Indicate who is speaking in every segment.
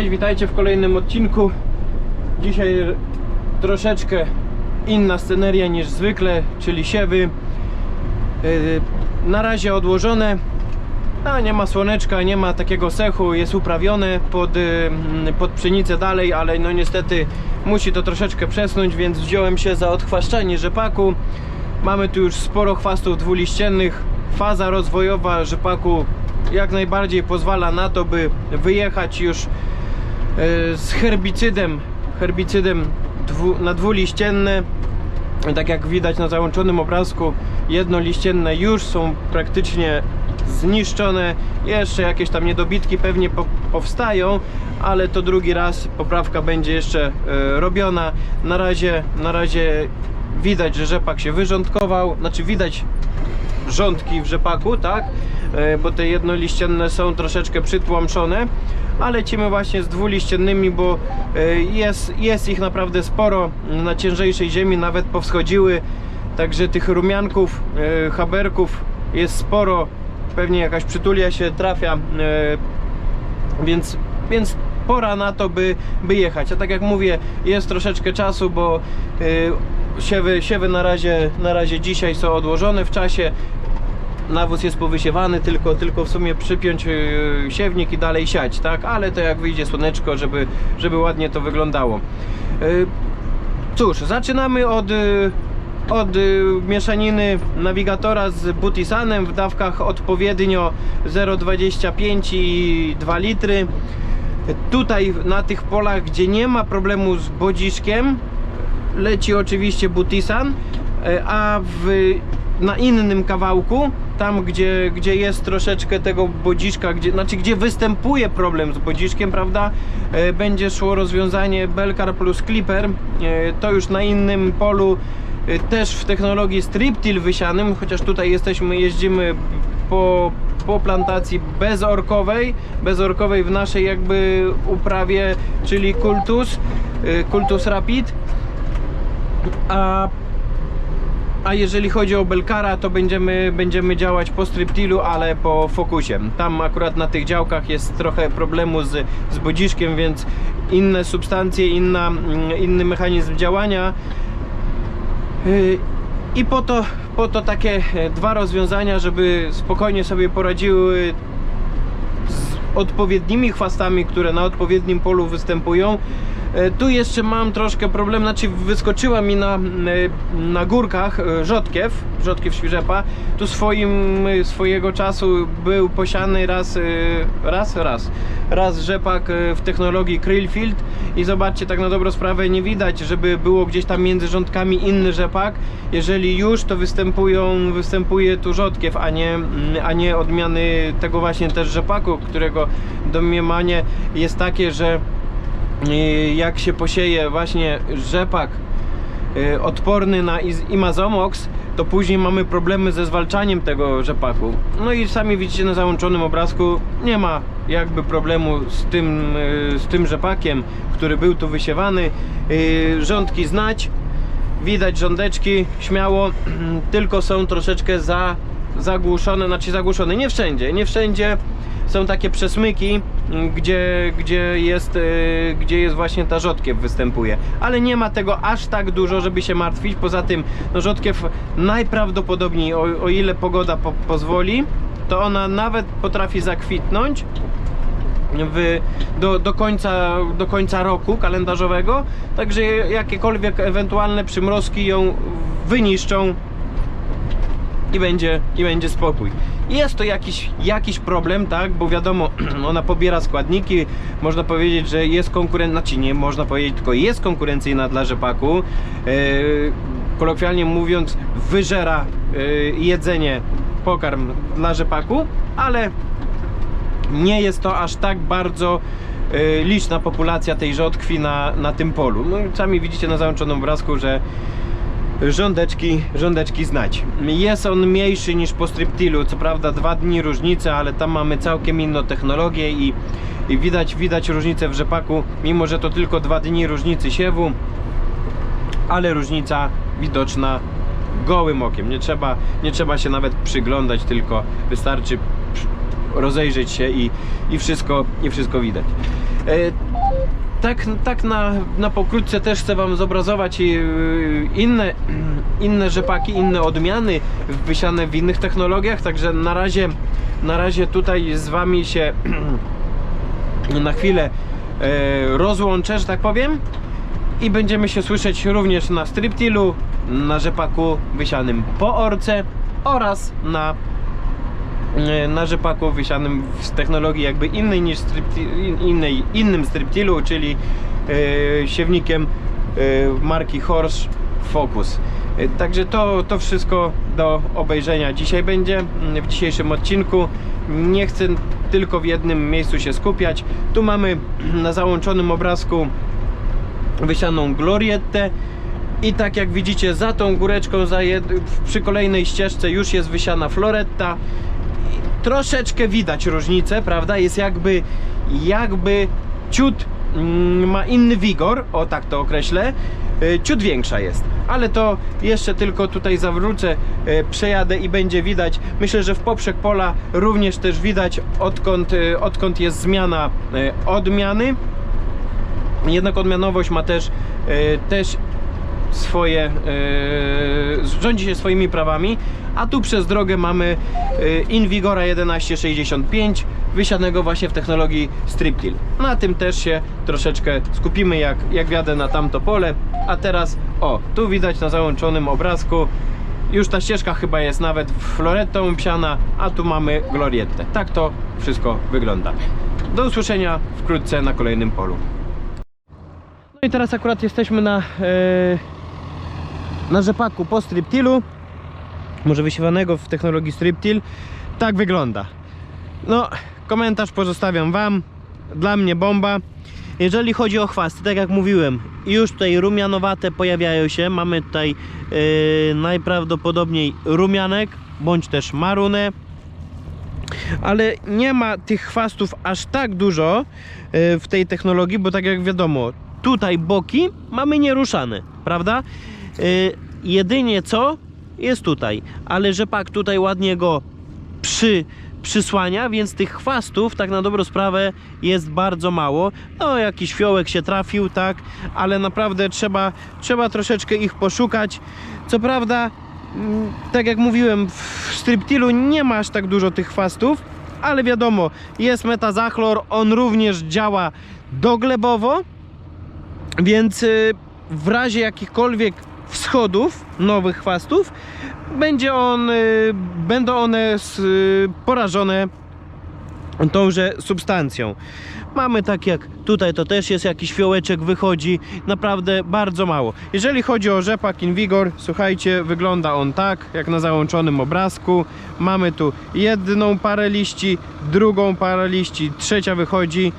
Speaker 1: Cześć, witajcie w kolejnym odcinku. Dzisiaj troszeczkę inna sceneria niż zwykle, czyli siewy. Yy, Na razie odłożone. A nie ma słoneczka, nie ma takiego sechu, jest uprawione pod, yy, pod pszenicę dalej, ale no niestety musi to troszeczkę przesnąć, więc wziąłem się za odchwaszczanie rzepaku. Mamy tu już sporo chwastów dwuliściennych. Faza rozwojowa rzepaku jak najbardziej pozwala na to, by wyjechać już z herbicydem, herbicydem dwu, na dwuliścienne. Tak jak widać na załączonym obrazku, jednoliścienne już są praktycznie zniszczone. Jeszcze jakieś tam niedobitki pewnie po, powstają, ale to drugi raz poprawka będzie jeszcze e, robiona. Na razie, na razie widać, że rzepak się wyrządkował, znaczy widać rządki w rzepaku, tak? E, Bo te jednoliścienne są troszeczkę przytłamszone, ale lecimy właśnie z dwuliściennymi, bo e, jest, jest ich naprawdę sporo na ciężejszej ziemi, nawet powschodziły, także tych rumianków, e, haberków jest sporo, pewnie jakaś przytulia się trafia, więc, więc pora na to, by, by jechać. A tak jak mówię, jest troszeczkę czasu, bo siewy, siewy na, razie, na razie dzisiaj są odłożone w czasie. Nawóz jest powysiewany, tylko, tylko w sumie przypiąć y, siewnik i dalej siać, tak? Ale to jak wyjdzie słoneczko, żeby, żeby ładnie to wyglądało. Y, Cóż, zaczynamy od, y, od mieszaniny nawigatora z Butisanem w dawkach odpowiednio 0,25 i 2 litry. Tutaj na tych polach, gdzie nie ma problemu z bodziszkiem, leci oczywiście Butisan, a w, na innym kawałku, tam gdzie, gdzie jest troszeczkę tego bodziszka, gdzie, znaczy gdzie występuje problem z bodziszkiem, prawda, e, będzie szło rozwiązanie Belcar plus Clipper, e, to już na innym polu, e, też w technologii striptil wysianym, chociaż tutaj jesteśmy, jeździmy po, po plantacji bezorkowej, bezorkowej w naszej jakby uprawie, czyli Kultus, Kultus Rapid. A, a jeżeli chodzi o Belkara, to będziemy, będziemy działać po Striptilu, ale po Focusie. Tam akurat na tych działkach jest trochę problemu z, z bodziszkiem, więc inne substancje, inna, mm, inny mechanizm działania. Y, I po to, po to takie e, dwa rozwiązania, żeby spokojnie sobie poradziły z odpowiednimi chwastami, które na odpowiednim polu występują. E, Tu jeszcze mam troszkę problem, znaczy wyskoczyła mi na, e, na górkach e, rzodkiew, rzodkiew świrzepa. Tu swoim, swojego czasu był posiany raz, raz, raz, raz rzepak w technologii Krillfield i zobaczcie, tak na dobrą sprawę nie widać, żeby było gdzieś tam między rządkami inny rzepak. Jeżeli już, to występują, występuje tu rzodkiew, a nie, a nie odmiany tego właśnie też rzepaku, którego domniemanie jest takie, że jak się posieje właśnie rzepak y, odporny na imazomox, to później mamy problemy ze zwalczaniem tego rzepaku. No i sami widzicie na załączonym obrazku, nie ma jakby problemu z tym, y, z tym rzepakiem, który był tu wysiewany. Y, Rządki znać, widać rządeczki śmiało, tylko są troszeczkę za, zagłuszone, znaczy zagłuszone, nie wszędzie, nie wszędzie są takie przesmyki, m, gdzie, gdzie, jest, y, gdzie jest właśnie ta rzodkiew występuje, ale nie ma tego aż tak dużo, żeby się martwić, poza tym no, rzodkiew najprawdopodobniej, o, o ile pogoda po, pozwoli, to ona nawet potrafi zakwitnąć, w, do, do, końca, do końca roku kalendarzowego. Także jakiekolwiek ewentualne przymrozki ją wyniszczą i będzie, i będzie spokój. Jest to jakiś, jakiś problem, tak, bo wiadomo, ona pobiera składniki, można powiedzieć, że jest konkurencyjna, znaczy nie można powiedzieć, tylko jest konkurencyjna dla rzepaku. Yy, kolokwialnie mówiąc, wyżera yy, jedzenie, pokarm dla rzepaku, ale nie jest to aż tak bardzo y, liczna populacja tej rzodkwi na, na tym polu. No, sami widzicie na załączonym obrazku, że rządeczki, rządeczki znać. Jest on mniejszy niż po striptilu, co prawda dwa dni różnicy, ale tam mamy całkiem inną technologię i, i widać, widać różnicę w rzepaku, mimo że to tylko dwa dni różnicy siewu, ale różnica widoczna gołym okiem. Nie trzeba, nie trzeba się nawet przyglądać, tylko wystarczy rozejrzeć się i, i, wszystko, i wszystko widać. E, tak, tak na, na pokrótce też chcę Wam zobrazować e, inne, inne rzepaki, inne odmiany wysiane w innych technologiach, także na razie, na razie tutaj z Wami się na chwilę e, rozłączę, że tak powiem i będziemy się słyszeć również na striptilu, na rzepaku wysianym po orce oraz na na rzepaku wysianym w technologii jakby innej niż innej, innym striptilu, czyli e, siewnikiem e, marki Horsch Focus. E, Także to, to wszystko do obejrzenia dzisiaj będzie mm, w dzisiejszym odcinku. Nie chcę tylko w jednym miejscu się skupiać. Tu mamy na załączonym obrazku wysianą glorietę i tak jak widzicie za tą góreczką za przy kolejnej ścieżce już jest wysiana floretta troszeczkę widać różnicę, prawda? Jest jakby jakby ciut mm, ma inny wigor, o tak to określę y, ciut większa jest, ale to jeszcze tylko tutaj zawrócę, y, przejadę i będzie widać. Myślę, że w poprzek pola również też widać odkąd, y, odkąd jest zmiana odmiany. Jednak odmianowość ma też, też swoje, rządzi się swoimi prawami, a tu przez drogę mamy e, Invigora 1165 wysianego właśnie w technologii Striptil. Na tym też się troszeczkę skupimy jak, jak wjadę na tamto pole, a teraz o, tu widać na załączonym obrazku już ta ścieżka chyba jest nawet floretą psiana, a tu mamy glorietę. Tak to wszystko wygląda. Do usłyszenia wkrótce na kolejnym polu. No i teraz akurat jesteśmy na, e, na rzepaku po striptilu, może wysiewanego w technologii striptil. Tak wygląda. No, komentarz pozostawiam Wam. Dla mnie bomba. Jeżeli chodzi o chwasty, tak jak mówiłem, już tutaj rumianowate pojawiają się. Mamy tutaj e, najprawdopodobniej rumianek, bądź też marunę ale nie ma tych chwastów aż tak dużo e, w tej technologii, bo tak jak wiadomo, tutaj boki mamy nieruszane, prawda? E, Jedynie co jest tutaj, ale rzepak tutaj ładnie go przy, przysłania, więc tych chwastów tak na dobrą sprawę jest bardzo mało. No jakiś fiołek się trafił, tak, ale naprawdę trzeba, trzeba troszeczkę ich poszukać. Co prawda Mm, tak jak mówiłem, w striptilu nie ma aż tak dużo tych chwastów, ale wiadomo, jest metazachlor, on również działa doglebowo, więc y, w razie jakichkolwiek wschodów nowych chwastów, będzie on, y, będą one y, porażone tąże substancją. Mamy tak jak tutaj to też jest jakiś fiołeczek wychodzi, naprawdę bardzo mało. Jeżeli chodzi o rzepak Invigor, słuchajcie, wygląda on tak, jak na załączonym obrazku. Mamy tu jedną parę liści, drugą parę liści, trzecia wychodzi.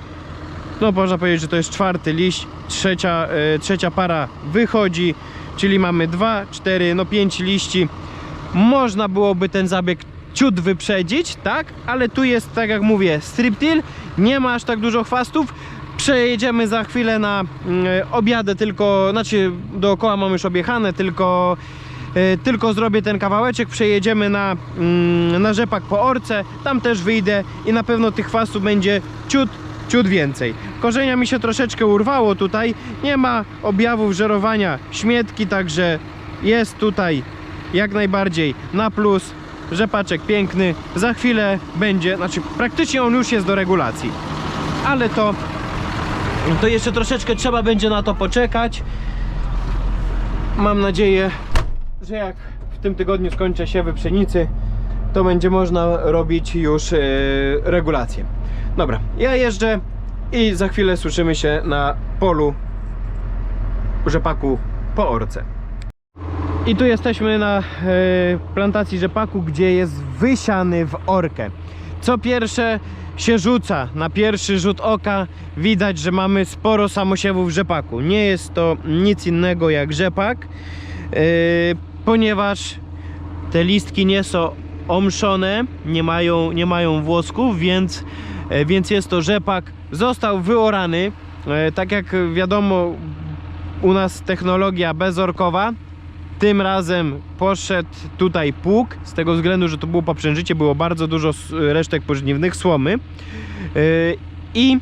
Speaker 1: No można powiedzieć, że to jest czwarty liść, trzecia, e, trzecia para wychodzi, czyli mamy dwa, cztery, no pięć liści. Można byłoby ten zabieg ciut wyprzedzić, tak? Ale tu jest, tak jak mówię, striptil, nie ma aż tak dużo chwastów. Przejedziemy za chwilę na mm, obiadę tylko, znaczy dookoła mam już objechane, tylko e, tylko zrobię ten kawałeczek, przejedziemy na, mm, na rzepak po orce, tam też wyjdę i na pewno tych chwastów będzie ciut, ciut więcej. Korzenia mi się troszeczkę urwało tutaj, nie ma objawów żerowania śmietki, także jest tutaj jak najbardziej na plus. Rzepaczek piękny, za chwilę będzie, znaczy praktycznie on już jest do regulacji, ale to, to jeszcze troszeczkę trzeba będzie na to poczekać. Mam nadzieję, że jak w tym tygodniu skończę siewy pszenicy, to będzie można robić już e, regulację. Dobra, ja jeżdżę i za chwilę słyszymy się na polu rzepaku po orce. I tu jesteśmy na e, plantacji rzepaku, gdzie jest wysiany w orkę. Co pierwsze się rzuca, na pierwszy rzut oka widać, że mamy sporo samosiewów rzepaku. Nie jest to nic innego jak rzepak, e, ponieważ te listki nie są omszone, nie mają, nie mają włosków, więc, więc jest to rzepak. Został wyorany, e, tak jak wiadomo u nas technologia bezorkowa, tym razem poszedł tutaj pług, z tego względu, że to było poprzężycie, było bardzo dużo s- resztek pożniwnych, słomy. I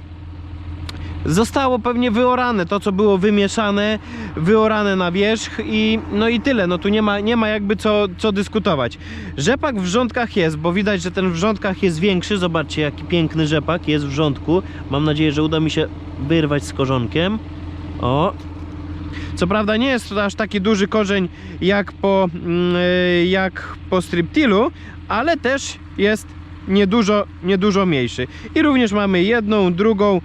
Speaker 1: zostało pewnie wyorane, to co było wymieszane, wyorane na wierzch i no i tyle, no tu nie ma, nie ma jakby co, co dyskutować. Rzepak w rządkach jest, bo widać, że ten w rządkach jest większy, zobaczcie jaki piękny rzepak jest w rządku, mam nadzieję, że uda mi się wyrwać z korzonkiem, o, co prawda nie jest to aż taki duży korzeń jak po, mm, y, jak po striptilu, ale też jest niedużo, niedużo mniejszy. I również mamy jedną, drugą,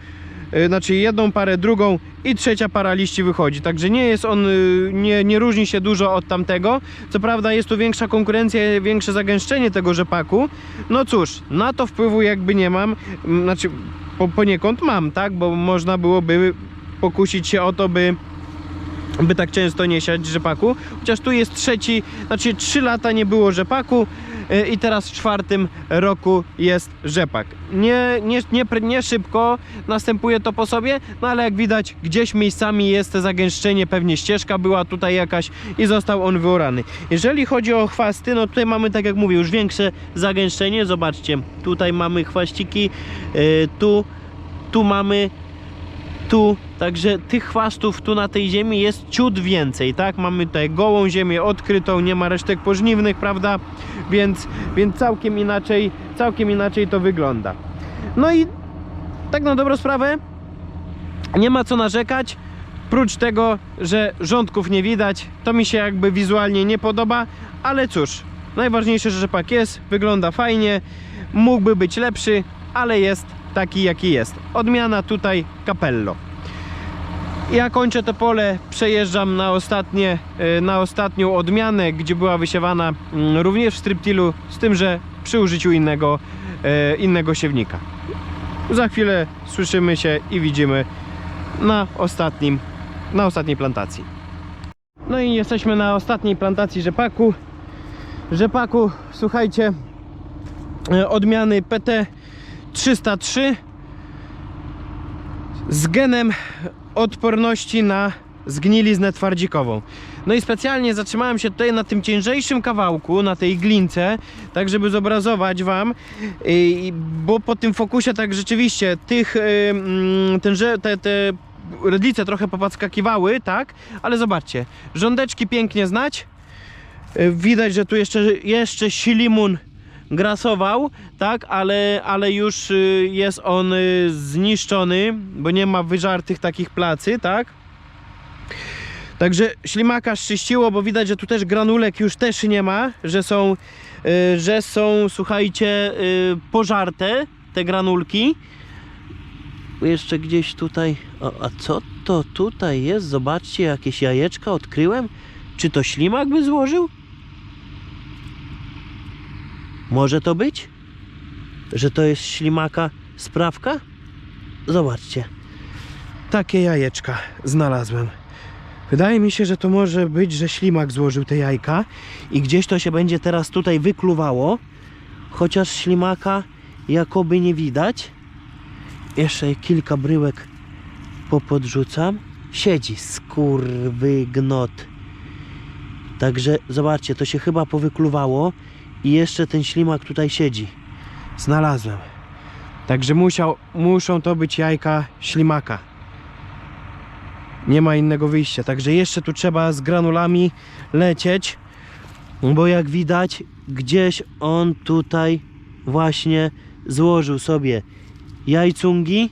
Speaker 1: znaczy jedną parę, drugą i trzecia para liści wychodzi. Także nie jest on, y, nie, nie różni się dużo od tamtego. Co prawda jest tu większa konkurencja, większe zagęszczenie tego rzepaku. No cóż, na to wpływu jakby nie mam. Znaczy po, poniekąd mam, tak? Bo można byłoby pokusić się o to, by by tak często nie siać rzepaku. Chociaż tu jest trzeci, znaczy 3 lata nie było rzepaku yy, i teraz w czwartym roku jest rzepak. Nie, nie, nie, nie szybko następuje to po sobie, no ale jak widać gdzieś miejscami jest zagęszczenie, pewnie ścieżka była tutaj jakaś i został on wyorany. Jeżeli chodzi o chwasty, no tutaj mamy tak jak mówię już większe zagęszczenie, zobaczcie, tutaj mamy chwaściki, yy, tu, tu mamy tu, także tych chwastów tu na tej ziemi jest ciut więcej, tak? Mamy tutaj gołą ziemię odkrytą, nie ma resztek pożniwnych, prawda? Więc, więc całkiem inaczej, całkiem inaczej to wygląda. No i tak na dobrą sprawę nie ma co narzekać. Prócz tego, że rządków nie widać, to mi się jakby wizualnie nie podoba, ale cóż, najważniejsze, że rzepak jest, wygląda fajnie, mógłby być lepszy, ale jest taki jaki jest. Odmiana tutaj Capello. Ja kończę to pole, przejeżdżam na, ostatnie, e, na ostatnią odmianę, gdzie była wysiewana mm, również w striptilu, z tym, że przy użyciu innego, e, innego siewnika. Za chwilę słyszymy się i widzimy na ostatnim, na ostatniej plantacji. No i jesteśmy na ostatniej plantacji rzepaku. Rzepaku, słuchajcie, e, odmiany PT 303 z genem odporności na zgniliznę twardzikową. No i specjalnie zatrzymałem się tutaj na tym ciężejszym kawałku, na tej glince, tak żeby zobrazować Wam, bo po tym fokusie tak rzeczywiście tych, y, mm, ten, że- te, te redlice trochę popackakiwały, tak, ale zobaczcie, rządeczki pięknie znać, Y, widać, że tu jeszcze, jeszcze silimun grasował, tak, ale, ale już y, jest on y, zniszczony, bo nie ma wyżartych takich placy, tak. Także ślimaka szczyściło, bo widać, że tu też granulek już też nie ma, że są, y, że są, słuchajcie, pożarte te granulki. Jeszcze gdzieś tutaj, o, a co to tutaj jest? Zobaczcie, jakieś jajeczka odkryłem. Czy to ślimak by złożył? Może to być? Że to jest ślimaka sprawka? Zobaczcie. Takie jajeczka znalazłem. Wydaje mi się, że to może być, że ślimak złożył te jajka i gdzieś to się będzie teraz tutaj wykluwało. Chociaż ślimaka jakoby nie widać. Jeszcze kilka bryłek popodrzucam. Siedzi skurwy gnot. Także zobaczcie, to się chyba powykluwało i jeszcze ten ślimak tutaj siedzi. Znalazłem. Także musiał, muszą to być jajka ślimaka. Nie ma innego wyjścia. Także jeszcze tu trzeba z granulami lecieć, bo jak widać, gdzieś on tutaj właśnie złożył sobie jajcungi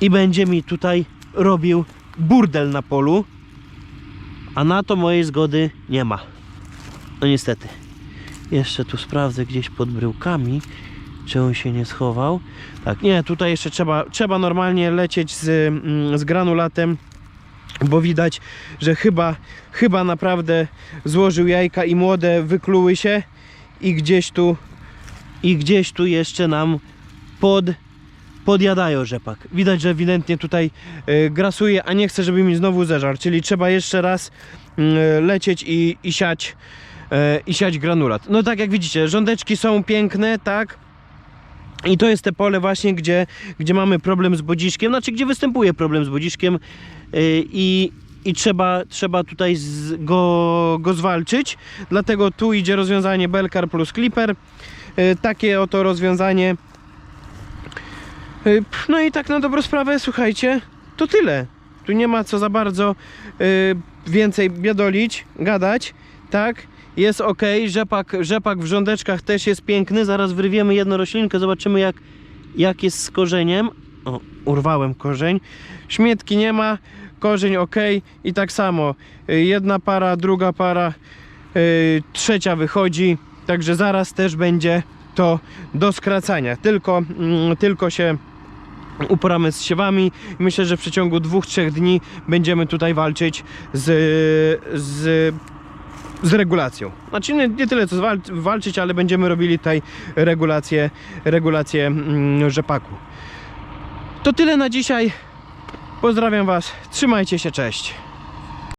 Speaker 1: i będzie mi tutaj robił burdel na polu, a na to mojej zgody nie ma. No niestety. Jeszcze tu sprawdzę gdzieś pod bryłkami, czy on się nie schował. Tak, nie, tutaj jeszcze trzeba, trzeba normalnie lecieć z, mm, z granulatem, bo widać, że chyba, chyba naprawdę złożył jajka i młode wykluły się i gdzieś tu, i gdzieś tu jeszcze nam pod, podjadają rzepak. Widać, że ewidentnie tutaj y, grasuje, a nie chce, żeby mi znowu zeżarł, czyli trzeba jeszcze raz y, lecieć i, i siać i siać granulat. No tak jak widzicie, rządeczki są piękne, tak? I to jest te pole właśnie, gdzie, gdzie mamy problem z bodziszkiem, znaczy gdzie występuje problem z bodziszkiem e, i, i trzeba, trzeba tutaj z, go, go zwalczyć. Dlatego tu idzie rozwiązanie Belkar plus Clipper. E, Takie oto rozwiązanie Y, No i tak na dobrą sprawę, słuchajcie, to tyle. Tu nie ma co za bardzo y, więcej biadolić, gadać, tak? Jest ok, rzepak, rzepak w rządeczkach też jest piękny. Zaraz wyrwiemy jedną roślinkę, zobaczymy jak, jak jest z korzeniem. O, urwałem korzeń. Śmietki nie ma, korzeń ok i tak samo. y, Jedna para, druga para, y, trzecia wychodzi. Także zaraz też będzie to do skracania. Tylko, mm, tylko się uporamy z siewami. Myślę, że w przeciągu dwóch, trzech dni będziemy tutaj walczyć z, z, z regulacją. Znaczy nie, nie tyle co zwal- walczyć, ale będziemy robili tutaj regulację, regulację mm, rzepaku. To tyle na dzisiaj. Pozdrawiam Was. Trzymajcie się. Cześć.